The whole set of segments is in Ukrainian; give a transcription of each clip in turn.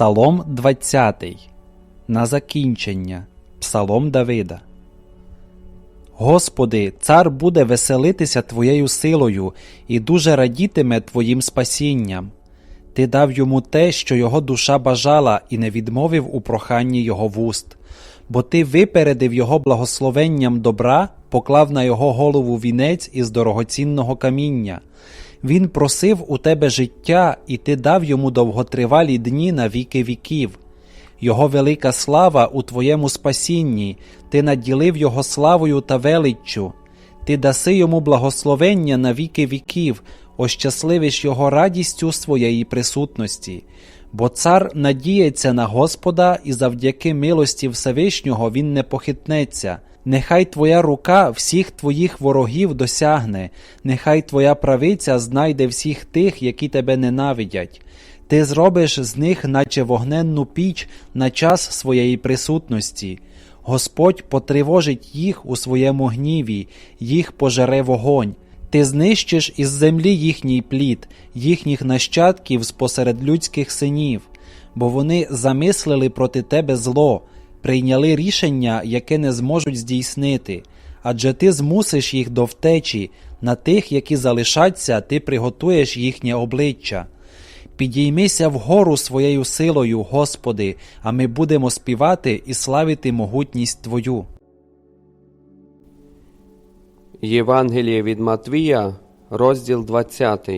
Псалом 20. На закінчення. Псалом Давида. Господи, цар буде веселитися Твоєю силою і дуже радітиме Твоїм спасінням. Ти дав йому те, що його душа бажала, і не відмовив у проханні його вуст, бо ти випередив його благословенням добра, поклав на його голову вінець із дорогоцінного каміння. Він просив у тебе життя, і ти дав йому довготривалі дні на віки віків. Його велика слава у твоєму спасінні, ти наділив його славою та величчю, ти даси йому благословення на віки віків, ощасливиш його радістю своєї присутності. Бо цар надіється на Господа, і завдяки милості Всевишнього він не похитнеться. Нехай твоя рука всіх твоїх ворогів досягне, нехай твоя правиця знайде всіх тих, які тебе ненавидять. Ти зробиш з них, наче вогненну піч, на час своєї присутності. Господь потривожить їх у своєму гніві, їх пожере вогонь. Ти знищиш із землі їхній плід, їхніх нащадків спосеред людських синів, бо вони замислили проти тебе зло, прийняли рішення, яке не зможуть здійснити, адже ти змусиш їх до втечі, на тих, які залишаться, ти приготуєш їхнє обличчя. Підіймися вгору своєю силою, Господи, а ми будемо співати і славити могутність Твою. Євангеліє від Матвія, розділ 20.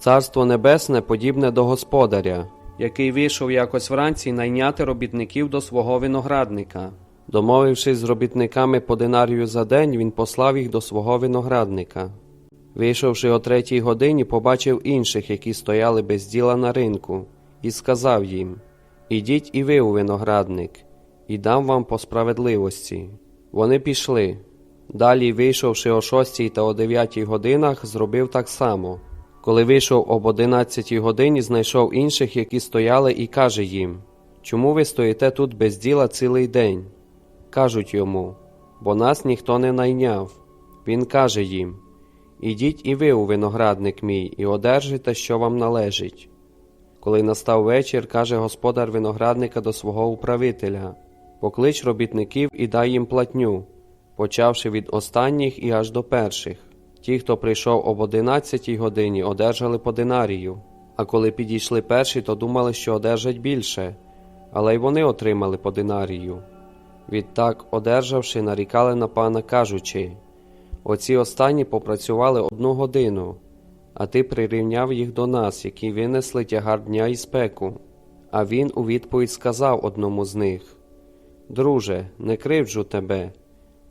Царство Небесне подібне до господаря, який вийшов якось вранці найняти робітників до свого виноградника. Домовившись з робітниками по динарію за день, він послав їх до свого виноградника. Вийшовши о третій годині, побачив інших, які стояли без діла на ринку, і сказав їм: Ідіть і ви у виноградник, і дам вам по справедливості. Вони пішли. Далі, вийшовши о шостій та о дев'ятій годинах, зробив так само. Коли вийшов об одинадцятій годині, знайшов інших, які стояли, і каже їм: Чому ви стоїте тут без діла цілий день? Кажуть йому, бо нас ніхто не найняв. Він каже їм: Ідіть і ви у виноградник мій, і одержите, що вам належить. Коли настав вечір, каже господар виноградника до свого управителя Поклич робітників і дай їм платню, почавши від останніх і аж до перших. Ті, хто прийшов об одинадцятій годині, одержали по динарію, а коли підійшли перші, то думали, що одержать більше, але й вони отримали по динарію. Відтак, одержавши, нарікали на пана, кажучи Оці останні попрацювали одну годину, а ти прирівняв їх до нас, які винесли тягар дня і спеку. А він у відповідь сказав одному з них Друже, не кривджу тебе.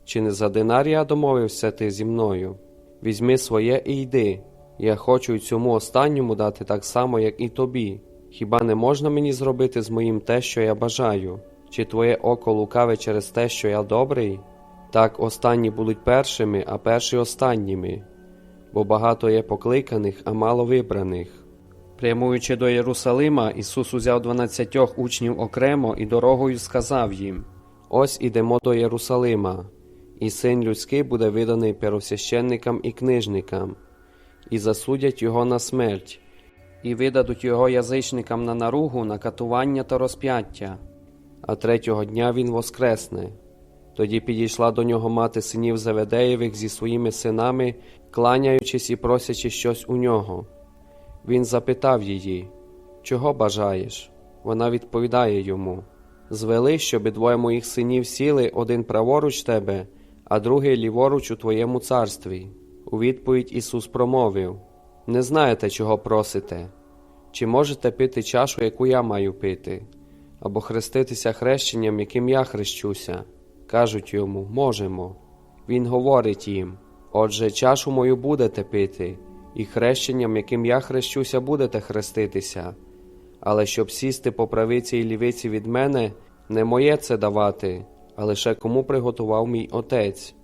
Чи не за динарія домовився ти зі мною? Візьми своє і йди. Я хочу й цьому останньому дати так само, як і тобі. Хіба не можна мені зробити з моїм те, що я бажаю? Чи твоє око лукаве через те, що я добрий? Так останні будуть першими, а перші останніми, бо багато є покликаних, а мало вибраних. Прямуючи до Єрусалима, Ісус узяв дванадцятьох учнів окремо і дорогою сказав їм: Ось ідемо до Єрусалима, і син людський буде виданий первосвященникам і книжникам, і засудять його на смерть, і видадуть його язичникам на наругу, на катування та розп'яття, а третього дня він воскресне. Тоді підійшла до нього мати синів Заведеєвих зі своїми синами, кланяючись і просячи щось у нього. Він запитав її, чого бажаєш? Вона відповідає йому Звели, щоби двоє моїх синів сіли один праворуч тебе, а другий ліворуч у твоєму царстві. У відповідь Ісус промовив Не знаєте, чого просите, чи можете пити чашу, яку я маю пити, або хреститися хрещенням, яким я хрещуся. Кажуть йому можемо. Він говорить їм Отже, чашу мою будете пити, і хрещенням, яким я хрещуся, будете хреститися. Але щоб сісти по правиці і лівиці від мене, не моє це давати, а лише кому приготував мій отець.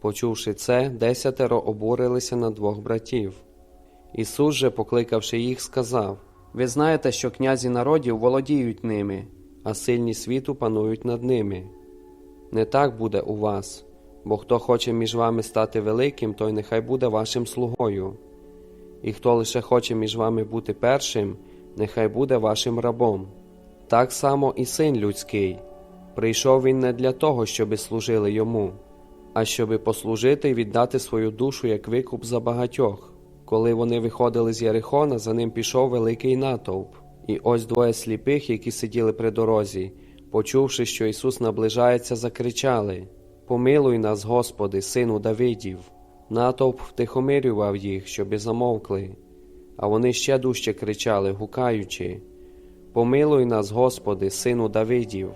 Почувши це, десятеро обурилися на двох братів. Ісус же, покликавши їх, сказав Ви знаєте, що князі народів володіють ними, а сильні світу панують над ними. Не так буде у вас, бо хто хоче між вами стати великим, той нехай буде вашим слугою. І хто лише хоче між вами бути першим, нехай буде вашим рабом. Так само і син людський. Прийшов він не для того, щоби служили йому, а щоби послужити і віддати свою душу як викуп за багатьох. Коли вони виходили з Ярихона, за ним пішов великий натовп. І ось двоє сліпих, які сиділи при дорозі, почувши, що Ісус наближається, закричали: Помилуй нас, Господи, сину Давидів. Натовп втихомирював їх, щоби замовкли, а вони ще дужче кричали, гукаючи: Помилуй нас, Господи, сину Давидів.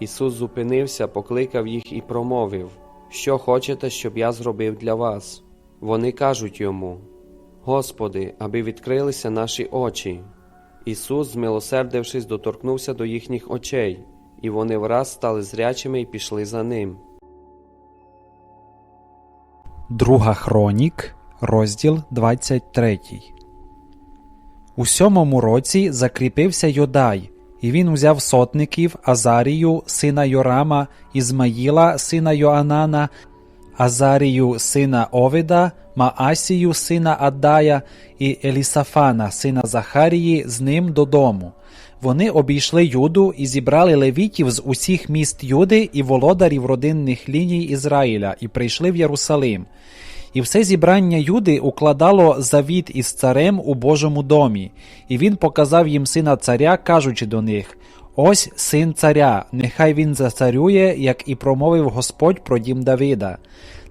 Ісус зупинився, покликав їх і промовив: Що хочете, щоб я зробив для вас? Вони кажуть йому: Господи, аби відкрилися наші очі. Ісус, змилосердившись, доторкнувся до їхніх очей, і вони враз стали зрячими і пішли за ним. Друга Хронік, розділ 23. У сьомому році закріпився Йодай, і він узяв сотників Азарію, сина Йорама, Ізмаїла, сина Йоанана, Азарію, сина Овида, Маасію, сина Аддая, і Елісафана, сина Захарії, з ним додому. Вони обійшли Юду і зібрали левітів з усіх міст Юди і володарів родинних ліній Ізраїля, і прийшли в Єрусалим. І все зібрання Юди укладало завіт із царем у Божому домі, і він показав їм сина царя, кажучи до них: Ось син царя, нехай він зацарює, як і промовив Господь про дім Давида.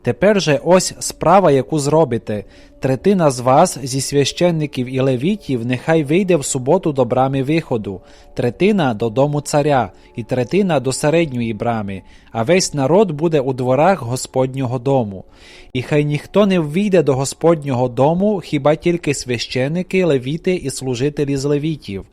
Тепер же ось справа, яку зробите. Третина з вас, зі священників і левітів, нехай вийде в суботу до брами виходу, третина до дому царя, і третина до середньої брами, а весь народ буде у дворах Господнього дому. І хай ніхто не ввійде до Господнього дому, хіба тільки священники, левіти і служителі з левітів.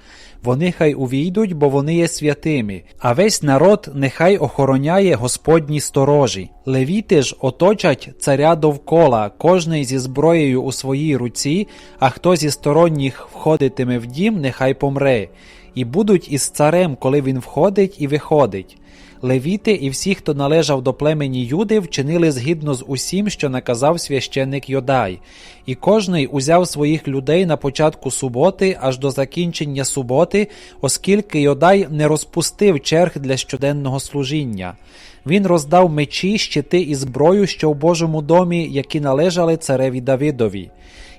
Вони хай увійдуть, бо вони є святими, а весь народ нехай охороняє Господні сторожі. Левіти ж оточать царя довкола, кожний зі зброєю у своїй руці, а хто зі сторонніх входитиме в дім, нехай помре, і будуть із царем, коли він входить і виходить. Левіти і всі, хто належав до племені Юди, вчинили згідно з усім, що наказав священник Йодай, і кожний узяв своїх людей на початку суботи аж до закінчення суботи, оскільки Йодай не розпустив черг для щоденного служіння. Він роздав мечі, щити і зброю, що в Божому домі, які належали цареві Давидові,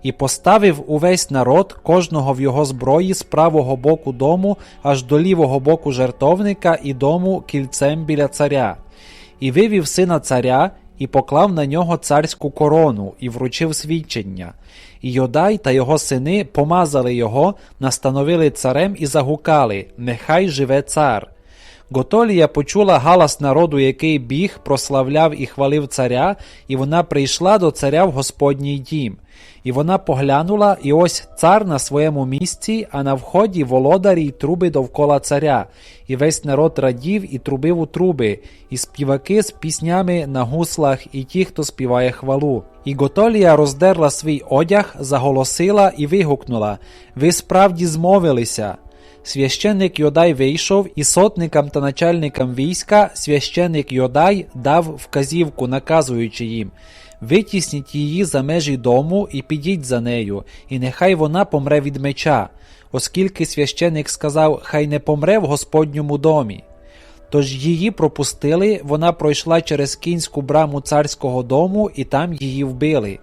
і поставив увесь народ кожного в його зброї з правого боку дому аж до лівого боку жертовника і дому кільцем біля царя, і вивів сина царя. І поклав на нього царську корону і вручив свідчення. І Йодай та його сини помазали його, настановили царем і загукали Нехай живе цар. Готолія почула галас народу, який біг, прославляв і хвалив царя, і вона прийшла до царя в Господній дім. І вона поглянула, і ось цар на своєму місці, а на вході володарі й труби довкола царя. І весь народ радів і трубив у труби, і співаки з піснями на гуслах, і ті, хто співає хвалу. І Готолія роздерла свій одяг, заголосила і вигукнула: Ви справді змовилися. Священник Йодай вийшов, і сотникам та начальникам війська священник Йодай дав вказівку, наказуючи їм Витісніть її за межі дому і підіть за нею, і нехай вона помре від меча, оскільки священик сказав, хай не помре в Господньому домі. Тож її пропустили, вона пройшла через кінську браму царського дому, і там її вбили.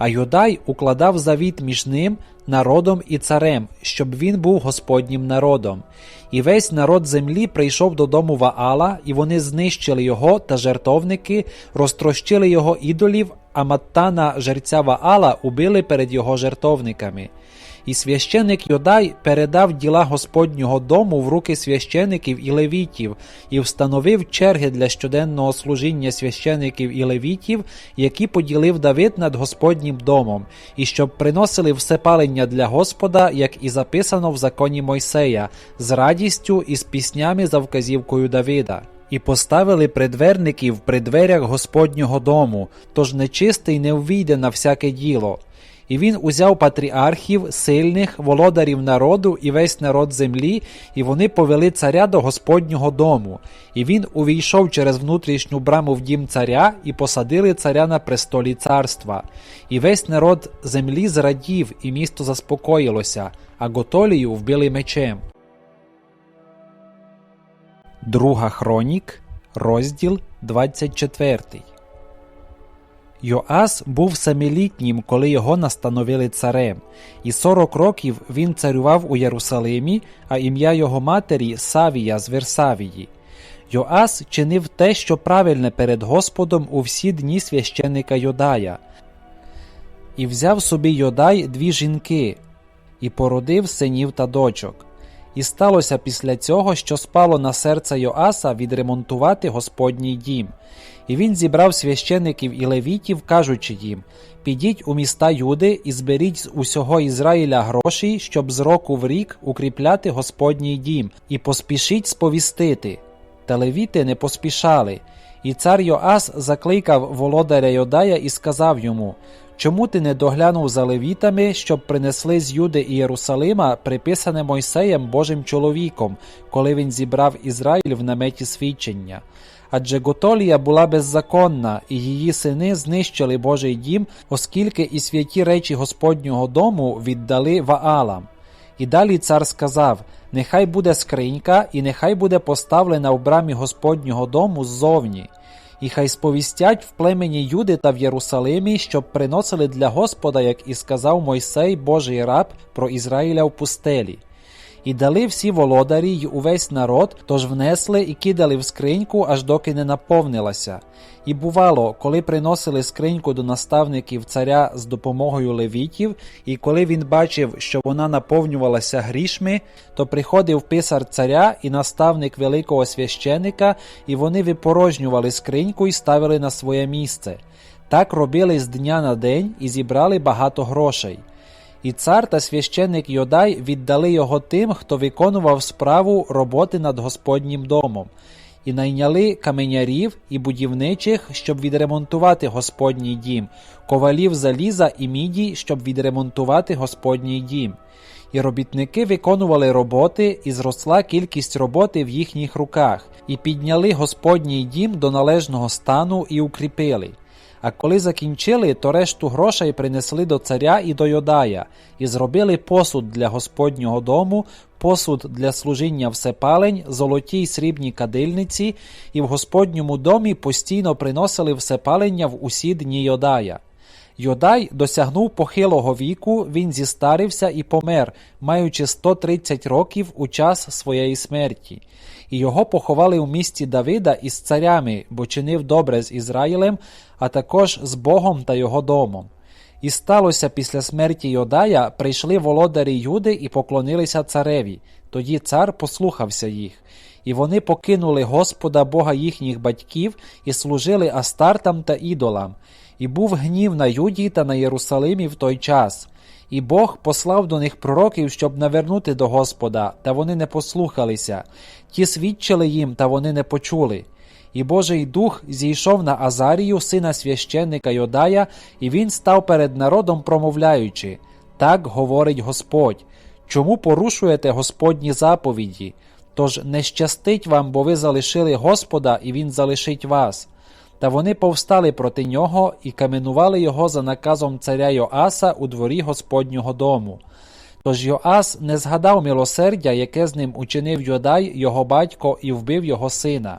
А Юдай укладав завіт між ним, народом і царем, щоб він був Господнім народом. І весь народ землі прийшов додому Ваала, і вони знищили його та жертовники, розтрощили його ідолів, а Маттана жерця Ваала убили перед його жертовниками. І священик Йодай передав діла Господнього дому в руки священиків і левітів, і встановив черги для щоденного служіння священиків і левітів, які поділив Давид над Господнім домом, і щоб приносили всепалення для Господа, як і записано в законі Мойсея, з радістю і з піснями за вказівкою Давида. І поставили придверників при дверях Господнього дому, тож нечистий не ввійде на всяке діло. І він узяв патріархів, сильних, володарів народу і весь народ землі, і вони повели царя до Господнього дому. І він увійшов через внутрішню браму в дім царя, і посадили царя на престолі царства. І весь народ землі зрадів, і місто заспокоїлося, а Готолію вбили мечем. Друга хронік, розділ 24. Йоас був семилітнім, коли його настановили царем, і сорок років він царював у Єрусалимі, а ім'я його матері Савія з Версавії. Йоас чинив те, що правильне перед Господом у всі дні священника Йодая. І взяв собі Йодай дві жінки, і породив синів та дочок. І сталося після цього, що спало на серце Йоаса відремонтувати Господній дім. І він зібрав священиків і левітів, кажучи їм: Підіть у міста Юди і зберіть з усього Ізраїля гроші, щоб з року в рік укріпляти Господній дім, і поспішіть сповістити. Та левіти не поспішали. І цар Йоас закликав володаря Йодая і сказав йому: Чому ти не доглянув за левітами, щоб принесли з Юди і Єрусалима, приписане Мойсеєм Божим чоловіком, коли він зібрав Ізраїль в наметі свідчення? Адже Готолія була беззаконна, і її сини знищили Божий дім, оскільки і святі речі Господнього дому віддали Ваалам. І далі цар сказав: Нехай буде скринька, і нехай буде поставлена в брамі Господнього дому ззовні. І хай сповістять в племені Юди та в Єрусалимі, щоб приносили для Господа, як і сказав Мойсей, Божий раб, про Ізраїля в пустелі. І дали всі володарі й увесь народ, тож внесли і кидали в скриньку, аж доки не наповнилася. І бувало, коли приносили скриньку до наставників царя з допомогою левітів, і коли він бачив, що вона наповнювалася грішми, то приходив писар царя і наставник великого священика, і вони випорожнювали скриньку і ставили на своє місце. Так робили з дня на день і зібрали багато грошей. І цар та священник Йодай віддали його тим, хто виконував справу роботи над Господнім домом, і найняли каменярів і будівничих, щоб відремонтувати Господній дім, ковалів заліза і міді, щоб відремонтувати Господній дім. І робітники виконували роботи, і зросла кількість роботи в їхніх руках, і підняли Господній дім до належного стану і укріпили. А коли закінчили, то решту грошей принесли до царя і до Йодая, і зробили посуд для Господнього дому, посуд для служіння всепалень, золоті й срібні кадильниці, і в Господньому домі постійно приносили всепалення в усі дні Йодая. Йодай досягнув похилого віку, він зістарився і помер, маючи 130 років у час своєї смерті. І його поховали у місті Давида із царями, бо чинив добре з Ізраїлем, а також з Богом та його домом. І сталося після смерті Йодая, прийшли володарі Юди і поклонилися цареві. Тоді цар послухався їх. І вони покинули Господа Бога їхніх батьків і служили Астартам та ідолам. І був гнів на Юді та на Єрусалимі в той час. І Бог послав до них пророків, щоб навернути до Господа, та вони не послухалися. Ті свідчили їм, та вони не почули. І Божий дух зійшов на Азарію, сина священника Йодая, і він став перед народом, промовляючи: Так говорить Господь. Чому порушуєте Господні заповіді? Тож не щастить вам, бо ви залишили Господа, і Він залишить вас. Та вони повстали проти нього і каменували його за наказом царя Йоаса у дворі Господнього дому. Тож Йоас не згадав милосердя, яке з ним учинив Йодай, його батько, і вбив його сина.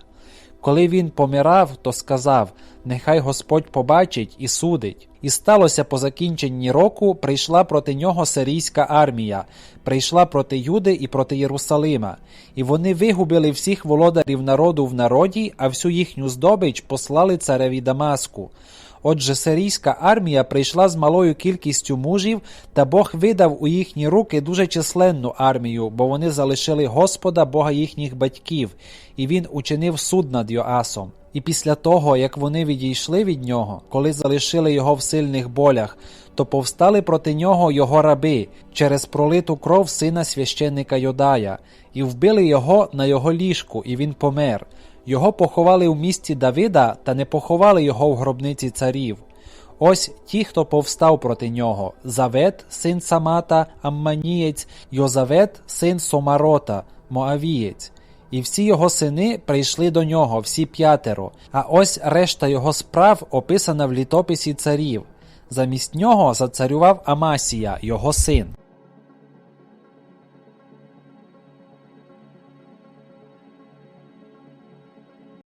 Коли він помирав, то сказав: Нехай Господь побачить і судить. І сталося по закінченні року, прийшла проти нього сирійська армія, прийшла проти Юди і проти Єрусалима, і вони вигубили всіх володарів народу в народі, а всю їхню здобич послали цареві Дамаску. Отже, сирійська армія прийшла з малою кількістю мужів, та Бог видав у їхні руки дуже численну армію, бо вони залишили Господа, Бога їхніх батьків, і він учинив суд над Йоасом. І після того, як вони відійшли від нього, коли залишили його в сильних болях, то повстали проти нього його раби через пролиту кров сина священника Йодая, і вбили його на його ліжку, і він помер. Його поховали в місті Давида та не поховали його в гробниці царів. Ось ті, хто повстав проти нього: Завет, син Самата, Амманієць, Йозавет, син Сомарота, Моавієць. І всі його сини прийшли до нього, всі п'ятеро. А ось решта його справ описана в літописі царів. Замість нього зацарював Амасія, його син.